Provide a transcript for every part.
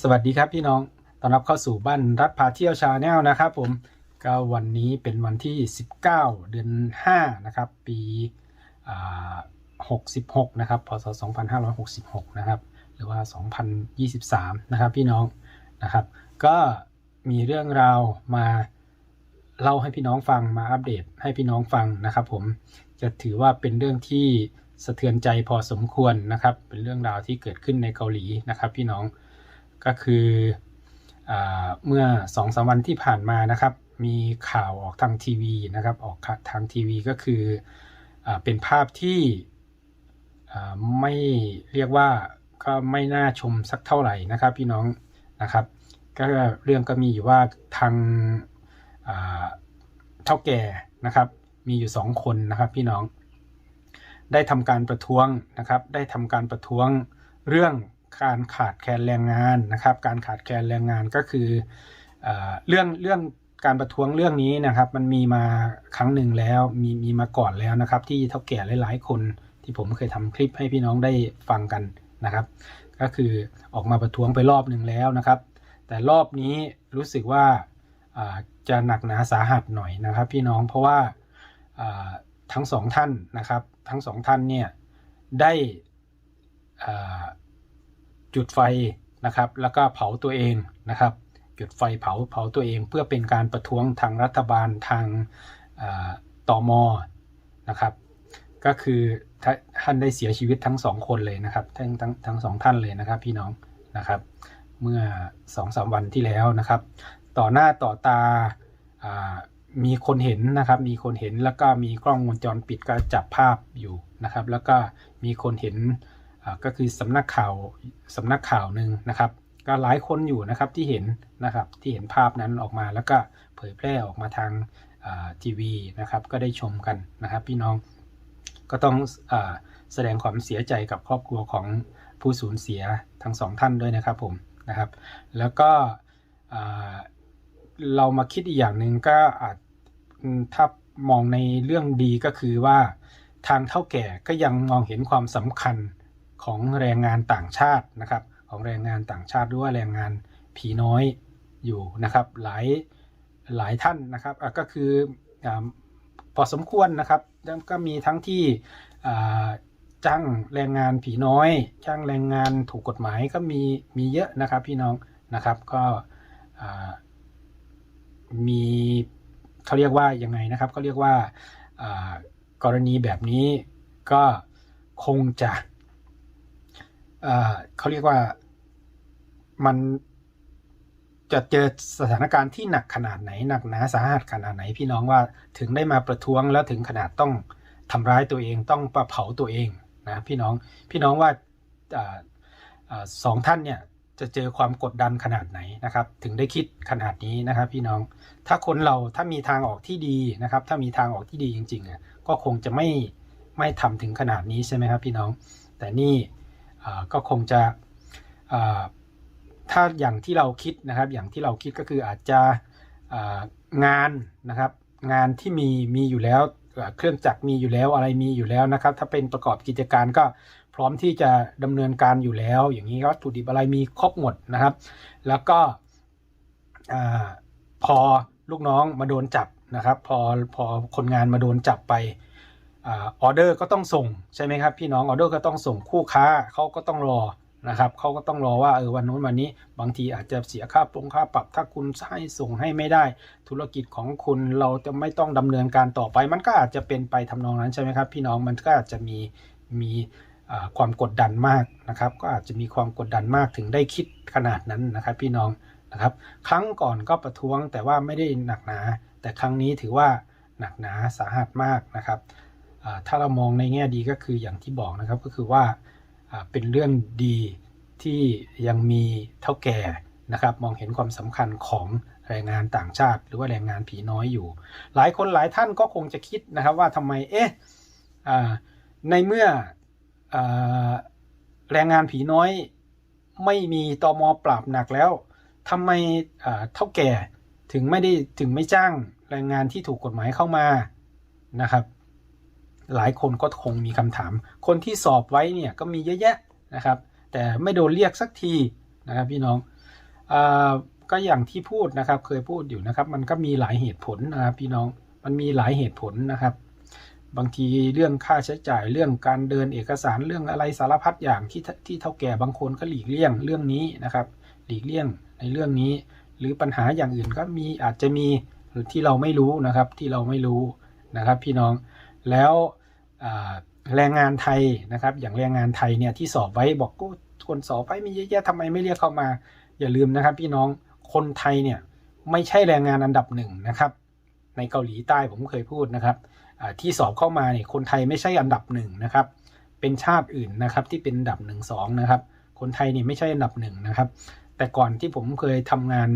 สวัสดีครับพี่น้อง ต้อนรับเข้าสู่บ้านรัฐพาเที่ยวชาแนลนะครับผม ก็วันนี้เป็นวันที่ 19 เดือน 5 นะครับ ปี66 นะครับ พศ 2566 นะครับ หรือว่า 2023 นะครับพี่น้อง นะครับ ก็มีเรื่องราวมาเล่าให้พี่น้องฟัง มาอัปเดตให้พี่น้องฟังนะครับผม จะถือว่าเป็นเรื่องที่สะเทือนใจพอสมควรนะครับ เป็นเรื่องราวที่เกิดขึ้นในเกาหลีนะครับพี่น้อง ก็คืออเมื่อสองสามวันที่ผ่านมานะครับ มีข่าวออกทางทีวีนะครับ ออกทางทีวีก็คืออเป็นภาพที่ไม่เรียกว่าก็ไม่น่าชมสักเท่าไหร่นะครับ พี่น้องนะครับ ก็เรื่องก็มีอยู่ว่าทางเท่าแก่นะครับ มีอยู่สองคนนะครับพี่น้องได้ทำการประท้วงนะครับ ได้ทำการประท้วงเรื่อง การขาดแคลนแรงงานนะครับ การขาดแคลนแรงงานก็คือเอเรื่องเรื่องการประท้วงเรื่องนี้นะครับ มันมีมาครั้งหนึ่งแล้วมีมีมาก่อนแล้วนะครับ ที่เท่าแก่หลาย ๆ คนที่ผมเคยทำคลิปให้พี่น้องได้ฟังกันนะครับ ก็คือออกมาประท้วงไปรอบหนึ่งแล้วนะครับ แต่รอบนี้รู้สึกว่าจะหนักหนาสาหัสหน่อยนะครับ พี่น้องเพราะว่าอ่าทั้งสองท่านนะครับ ทั้งสองท่านเนี่ยได้อ่า จุดไฟนะครับ แล้วก็เผาตัวเองนะครับ จุดไฟเผาเผาตัวเอง เพื่อเป็นการประท้วงทางรัฐบาลทางอ่าตอมนะครับ ก็คือท่านได้เสียชีวิตทั้งสองคนเลยนะครับ ทั้งทั้งทั้งสองท่านเลยนะครับ พี่น้องนะครับ เมื่อสองสามวันที่แล้วนะครับ ต่อหน้าต่อตาอามีคนเห็นนะครับ มีคนเห็นแล้วก็มีกล้องวงจรปิดก็จับภาพอยู่นะครับ แล้วก็มีคนเห็น ก็คือสำนักข่าวสำนักข่าวหนึ่งนะครับ ก็หลายคนอยู่นะครับที่เห็นนะครับที่เห็นภาพนั้นออกมาแล้วก็เผยแพร่ออกมาทางทีวีนะครับ ก็ได้ชมกันนะครับ พี่น้องก็ต้องอแสดงความเสียใจกับครอบครัวของผู้สูญเสียทั้งสองท่านด้วยนะครับผมนะครับ แล้วก็เรามาคิดอีกอย่างหนึ่งก็อาจถ้ามองในเรื่องดีก็คือว่าทางเท่าแก่ก็ยังมองเห็นความสำคัญ ของแรงงานต่างชาตินะครับ ของแรงงานต่างชาติหรือว่าแรงงานผีน้อยอยู่นะครับ หลายหลายท่านนะครับก็คืออพอสมควรนะครับแล้วก็มีทั้งที่จ้างแรงงานผีน้อย จ้างแรงงานถูกกฎหมายก็มีมีเยอะนะครับพี่น้องนะครับก็มีเขาเรียกว่ายังไงนะครับเขาเรียกว่ากรณีแบบนี้ก็คงจะ เขาเรียกว่ามันจะเจอสถานการณ์ที่หนักขนาดไหน หนักหนาสาหัสขนาดไหนพี่น้องว่าถึงได้มาประท้วงแล้วถึงขนาดต้องทำร้ายตัวเองต้องประเผาตัวเองนะพี่น้องพี่น้องว่าออสองท่านเนี่ยจะเจอความกดดันขนาดไหนนะครับ ถึงได้คิดขนาดนี้นะครับ พี่น้องถ้าคนเราถ้ามีทางออกที่ดีนะครับ ถ้ามีทางออกที่ดีจริงๆอะก็คงจะไม่ไม่ทำถึงขนาดนี้ใช่ไหมครับ พี่น้อง แต่นี่ ก็คงจะถ้าอย่างที่เราคิดนะครับอย่างที่เราคิดก็คืออาจจะงานนะครับงานที่มีมีอยู่แล้วเครื่องจักรมีอยู่แล้วอะไรมีอยู่แล้วนะครับ ถ้าเป็นประกอบกิจการก็พร้อมที่จะดำเนินการอยู่แล้ว อย่างนี้ก็วัตถุดิบอะไรมีครบหมดนะครับ แล้วก็พอลูกน้องมาโดนจับนะครับ พอพอคนงานมาโดนจับไป ออเดอร์ก็ต้องส่งใช่ไหมครับพี่น้องออเดอร์ก็ต้องส่งคู่ค้าเขาก็ต้องรอนะครับเขาก็ต้องรอว่าเออวันนู้นวันนี้ บางทีอาจจะเสียค่าปรงค่าปรับ ถ้าคุณให้ส่งให้ไม่ได้ ธุรกิจของคุณเราจะไม่ต้องดำเนินการต่อไป มันก็อาจจะเป็นไปทำนองนั้นใช่ไหมครับพี่น้องมันก็อาจจะมีมีความกดดันมากนะครับ ก็อาจจะมีความกดดันมากถึงได้คิดขนาดนั้นนะครับ พี่น้องนะครับ ครั้งก่อนก็ประท้วงแต่ว่าไม่ได้หนักหนา แต่ครั้งนี้ถือว่าหนักหนาสาหัสมากนะครับ ถ้าเรามองในแง่ดีก็คืออย่างที่บอกนะครับก็คือว่าเป็นเรื่องดีที่ยังมีเท่าแก่นะครับมองเห็นความสำคัญของแรงงานต่างชาติ หรือว่าแรงงานผีน้อยอยู่ หลายคนหลายท่านก็คงจะคิดนะครับว่าทำไมเอ๊ะในเมื่ออแรงงานผีน้อยไม่มีตอมปราบหนักแล้วทำไมเท่าแก่ถึงไม่ได้ถึงไม่จ้างแรงงานที่ถูกกฎหมายเข้ามานะครับ หลายคนก็คงมีคำถาม คนที่สอบไว้เนี่ยก็มีเยอะแยะนะครับ แต่ไม่โดนเรียกสักทีนะครับพี่น้องอก็อย่างที่พูดนะครับเคยพูดอยู่นะครับ มันก็มีหลายเหตุผลนะครับพี่น้องมันมีหลายเหตุผลนะครับ บางทีเรื่องค่าใช้จ่ายเรื่องการเดินเอกสารเรื่องอะไรสารพัดอย่างที่ที่เท่าแก่บางคนก็หลีกเลี่ยงเรื่องนี้นะครับ หลีกเลี่ยงในเรื่องนี้ หรือปัญหาอย่างอื่นก็มีอาจจะมีหรือที่เราไม่รู้นะครับที่เราไม่รู้นะครับ พี่น้องแล้ว แรงงานไทยนะครับ อย่างแรงงานไทยเนี่ยที่สอบไว้บอกก็คนสอบไว้มีเยอะแยะทำไมไม่เรียกเข้ามา อย่าลืมนะครับ พี่น้องคนไทยเนี่ยไม่ใช่แรงงานอันดับหนึ่งนะครับ ในเกาหลีใต้ผมเคยพูดนะครับที่สอบเข้ามาเนี่ยคนไทยไม่ใช่อันดับหนึ่งนะครับ เป็นชาติอื่นนะครับที่เป็นอันดับหนึ่งสองนะครับ คนไทยเนี่ยไม่ใช่อันดับหนึ่งนะครับ แต่ก่อนที่ผมเคยทำงาน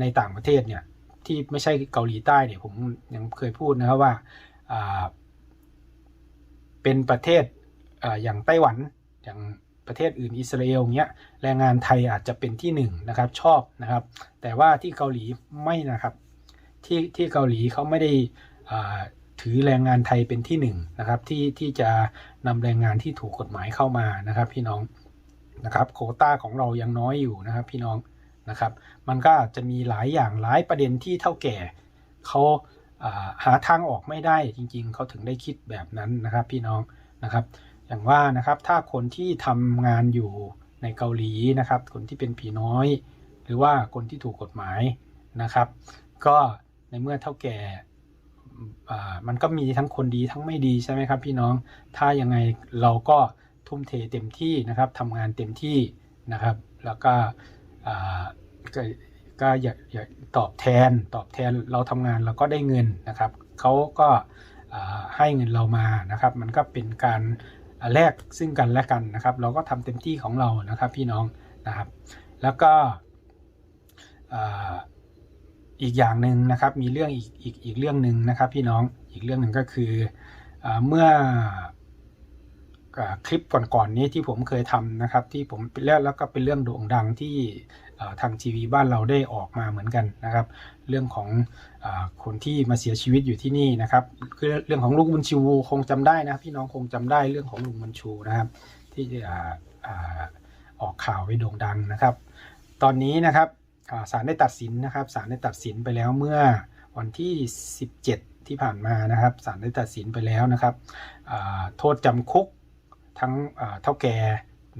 ในต่างประเทศเนี่ยที่ไม่ใช่เกาหลีใต้เนี่ยผมยังเคยพูดนะครับว่า เป็นประเทศออย่างไต้หวันอย่างประเทศอื่นอิสราเอลเนี้ยแรงงานไทยอาจจะเป็นที่หนึ่งนะครับชอบนะครับ แต่ว่าที่เกาหลีไม่นะครับที่ที่เกาหลีเขาไม่ได้ถือแรงงานไทยเป็นที่หนึ่งนะครับที่ที่จะนำแรงงานที่ถูกกฎหมายเข้ามานะครับ พี่น้องนะครับโคต้าของเรายังน้อยอยู่นะครับ พี่น้องนะครับ มันก็จะมีหลายอย่างหลายประเด็นที่เท่าแก่เขา หาทางออกไม่ได้จริง ๆ เขาถึงได้คิดแบบนั้นนะครับ พี่น้องนะครับ อย่างว่านะครับถ้าคนที่ทำงานอยู่ในเกาหลีนะครับ คนที่เป็นผีน้อย หรือว่าคนที่ถูกกฎหมายนะครับ ก็ในเมื่อเท่าแก่อ่ามันก็มีทั้งคนดีทั้งไม่ดีใช่ไหมครับพี่น้อง ถ้ายังไงเราก็ทุ่มเทเต็มที่นะครับทำงานเต็มที่นะครับ แล้วก็อ่า ก็อย่าอย่าตอบแทนตอบแทนเราทำงานเราก็ได้เงินนะครับเขาก็ให้เงินเรามานะครับ มันก็เป็นการแลกซึ่งกันและกันนะครับ เราก็ทำเต็มที่ของเรานะครับพี่น้องนะครับ แล้วก็อีกอย่างหนึ่งนะครับมีเรื่องอีกอีกอีกเรื่องหนึ่งนะครับ พี่น้องอีกเรื่องหนึ่งก็คืออเมื่อ คลิปก่อนๆนี้ที่ผมเคยทำนะครับ ที่ผมแล้วแล้วก็เป็นเรื่องโด่งดังที่ทางทีวีบ้านเราได้ออกมาเหมือนกันนะครับ เรื่องของอคนที่มาเสียชีวิตอยู่ที่นี่นะครับคือเรื่องของลุงบุญชูคงจำได้นะพี่น้องคงจำได้เรื่องของลุงบุญชูนะครับ ที่อออกข่าวไปโด่งดังนะครับ ตอนนี้นะครับศาลได้ตัดสินนะครับศาลได้ตัดสินไปแล้วเมื่อวันที่ 17 ที่ผ่านมานะครับศาลได้ตัดสินไปแล้วนะครับโทษจำคุก ทั้งเท่าแก่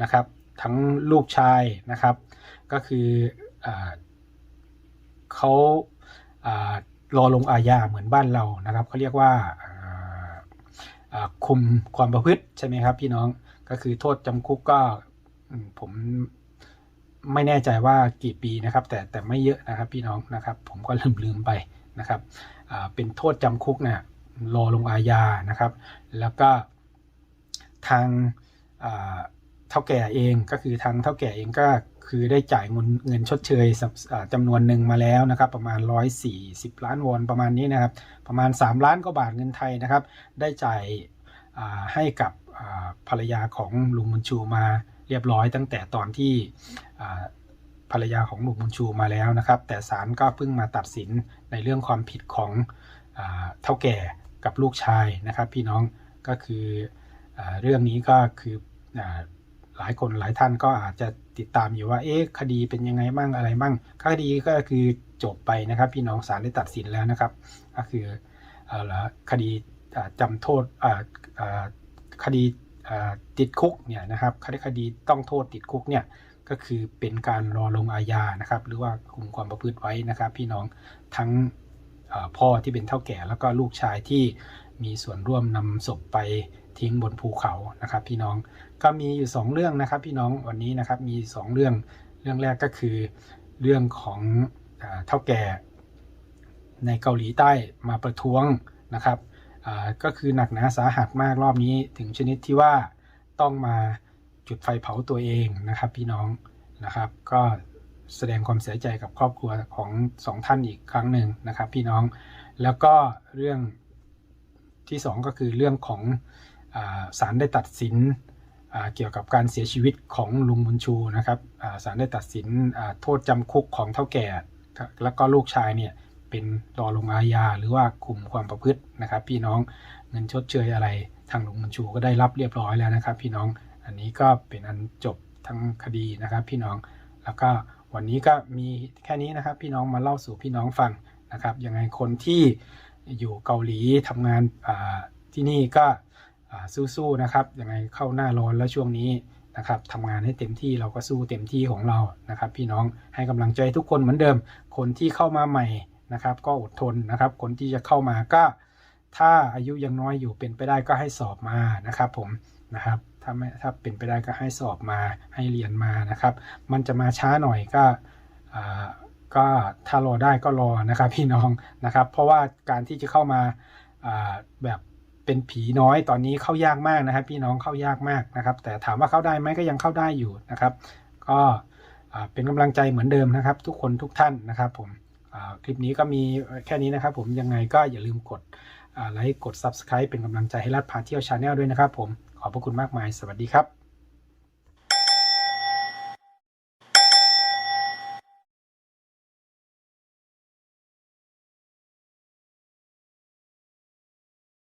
นะครับ ทั้งลูกชายนะครับ ก็คืออเขาอารอลงอาญาเหมือนบ้านเรานะครับเขาเรียกว่าาคุมความประพฤติใช่ไหมครับ พี่น้องก็คือโทษจำคุกก็ผมไม่แน่ใจว่ากี่ปีนะครับ แต่แต่ไม่เยอะนะครับพี่น้องนะครับ ผมก็ลืมลืมไปนะครับเป็นโทษจำคุกเนี่ยรอลงอาญานะครับ แล้วก็ ทางเท่าแก่เองก็คือทางเท่าแก่เองก็คือได้จ่ายเงินเงินชดเชยสำอ่าจำนวนหนึ่งมาแล้วนะครับประมาณ 140 ล้านวอนประมาณนี้นะครับประมาณ 3 ล้านกว่าบาทเงินไทยนะครับ ได้จ่ายให้กับภรรยาของลุงบุญชูมาเรียบร้อยตั้งแต่ตอนที่ภรรยาของลุงบุญชูมาแล้วนะครับ แต่ศาลก็เพิ่งมาตัดสินในเรื่องความผิดของเท่าแก่กับลูกชายนะครับ พี่น้องก็คือ เรื่องนี้ก็คืออหลายคนหลายท่านก็อาจจะติดตามอยู่ว่าเอ๊ะคดีเป็นยังไงบ้างอะไรบ้างคดีก็คือจบไปนะครับ พี่น้องศาลได้ตัดสินแล้วนะครับ ก็คือคดีจำโทษคดีติดคุกเนี่ยนะครับคดีคดีต้องโทษติดคุกเนี่ยก็คือเป็นการรอลงอาญานะครับ หรือว่าคุมความประพฤติไว้นะครับ พี่น้องทั้งพ่อที่เป็นเท่าแก่แล้วก็ลูกชายที่มีส่วนร่วมนำศพไป ทิ้งบนภูเขานะครับพี่น้องก็มีอยู่ 2 เรื่องนะครับพี่น้องวันนี้นะครับมี 2 เรื่องเรื่องแรกก็คือเรื่องของเท่าแก่ในเกาหลีใต้มาประท้วงนะครับก็คือหนักหนาสาหัสมากรอบนี้ถึงชนิดที่ว่าต้องมาจุดไฟเผาตัวเองนะครับพี่น้องนะครับ ก็แสดงความเสียใจกับครอบครัวของสองท่านอีกครั้งหนึ่งนะครับ พี่น้องแล้วก็เรื่องที่สองก็คือเรื่องของ ศาลได้ตัดสินเกี่ยวกับการเสียชีวิตของลุงบุญชูนะครับอ่าศาลได้ตัดสินโทษจำคุกของเท่าแก่ แล้วก็ลูกชายเนี่ยเป็นรอลงอาญาหรือว่าคุมความประพฤตินะครับ พี่น้องเงินชดเชยอะไรทางลุงบุญชูก็ได้รับเรียบร้อยแล้วนะครับ พี่น้องอันนี้ก็เป็นอันจบทั้งคดีนะครับ พี่น้องแล้วก็วันนี้ก็มีแค่นี้นะครับ พี่น้องมาเล่าสู่พี่น้องฟังนะครับยังไงคนที่อยู่เกาหลีทำงานที่นี่ก็ สู้ๆนะครับยังไงเข้าหน้าร้อนแล้วช่วงนี้นะครับทำงานให้เต็มที่เราก็สู้เต็มที่ของเรานะครับ พี่น้องให้กำลังใจทุกคนเหมือนเดิม คนที่เข้ามาใหม่นะครับ ก็อดทนนะครับ คนที่จะเข้ามาก็ ถ้าอายุยังน้อยอยู่เป็นไปได้ก็ให้สอบมานะครับผมนะครับถ้าไม่ถ้าเป็นไปได้ก็ให้สอบมาให้เรียนมานะครับ มันจะมาช้าหน่อยก็อ่าก็ถ้ารอได้ก็รอนะครับพี่น้องนะครับ เพราะว่าการที่จะเข้ามาอ่าแบบ เป็นผีน้อยตอนนี้เข้ายากมากนะครับ พี่น้องเข้ายากมากนะครับ แต่ถามว่าเข้าได้ไหมก็ยังเข้าได้อยู่นะครับ ก็เป็นกำลังใจเหมือนเดิมนะครับ ทุกคนทุกท่านนะครับผมคลิปนี้ก็มีแค่นี้นะครับ ผมยังไงก็อย่าลืมกดไลค์กด Subscribe เป็นกำลังใจให้รัดพาเที่ยวชาแนลด้วยนะครับ ผมขอบพระคุณมากมาย สวัสดีครับ